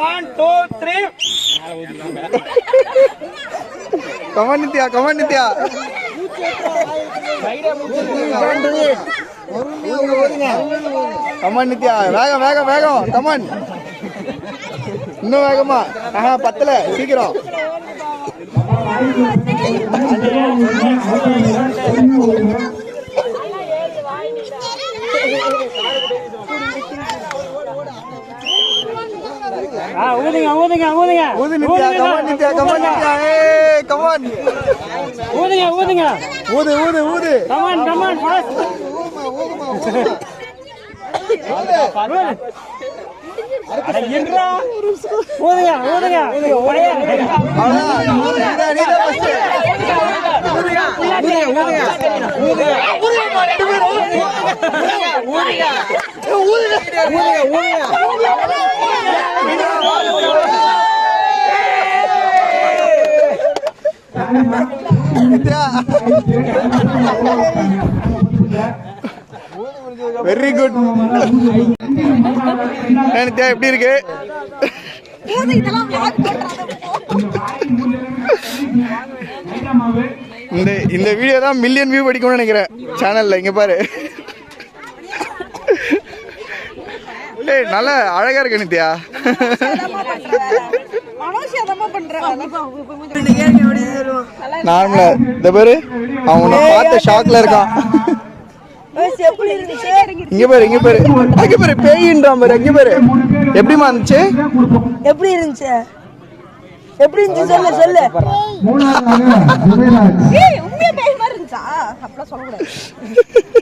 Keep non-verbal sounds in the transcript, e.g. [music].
One two three come on Nithya come on Nithya. Come on Nithya வேகம் வேகம் வேகம் come on. இன்னும் வேகமா. ஆஹா பத்தல சீக்கிரம். ஊதுங்க ஊதுங்க ஊதுங்க. ஊது Nithya come on Nithya come on Nithya A come on ஊதுங்க ஊதுங்க. ஊது ஊது ஊது. Come on come on fast ஊதுங்க ஊதுங்க. பையன் அவ்வளவுதான். நீதான் நீதான் first. Nithya very good Nithya எப்படி இருக்கு? இந்த இந்த வீடியோ தான் மில்லியன் வியூ படிக்கும்னு நினைக்கிறேன். சேனல்ல இங்க பாரு. ஏய் நல்ல அழகா இருக்கு நித்யா. நார்மலா. இந்த பாரு அவன் பார்த்த ஷாக்ல இருக்கான். இங்க பாரு இங்க பாரு. அங்க பாரு பேயின்றான் பாரு அங்க பாரு. எப்படிமா இருந்துச்சு? எப்படி இருந்துச்சு? எப்படி இருந்துச்சு சொல்லு சொல்லு. உண்மையா பேய் மாதிரி இருந்துச்சா? அப்படிலாம் சொல்லக்கூடாது. [laughs]